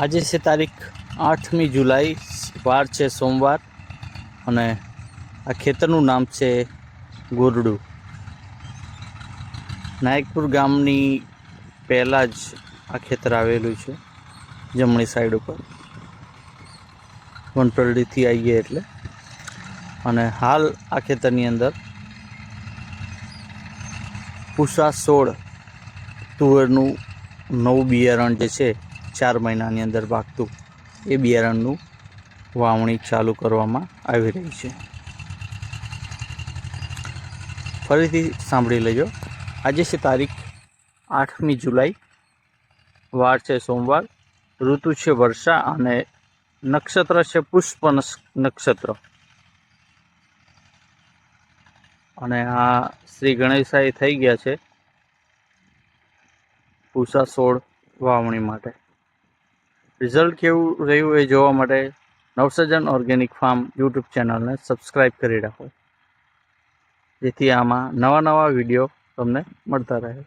આજે છે તારીખ આઠમી જુલાઈ, વાર છે સોમવાર અને આ ખેતરનું નામ છે ગોરડું. નાયકપુર ગામની પહેલાં જ આ ખેતર આવેલું છે જમણી સાઈડ ઉપર. વનપરડીથી આવીએ એટલે. અને હાલ આ ખેતરની અંદર પૂષા સોળ તુવેરનું નવું બિયારણ જે છે ચાર મહિનાની અંદર પાકતું એ બિયારણનું વાવણી ચાલુ કરવામાં આવી રહી છે. ફરીથી સાંભળી લેજો. આજે છે તારીખ આઠમી જુલાઈ. વાર છે સોમવાર. ઋતુ છે વર્ષા અને નક્ષત્ર છે પુષ્પ નક્ષત્ર. અને આ શ્રી ગણેશાય થઈ ગયા છે પૂષા સોળ વાવણી માટે. રિઝલ્ટ કેવું રહ્યું એ જોવા માટે નવસર્જન ઓર્ગેનિક ફાર્મ યુટ્યુબ ચેનલને સબસ્ક્રાઈબ કરી રાખો. જેથી આમાં નવા નવા વીડિયો તમને મળતા રહે.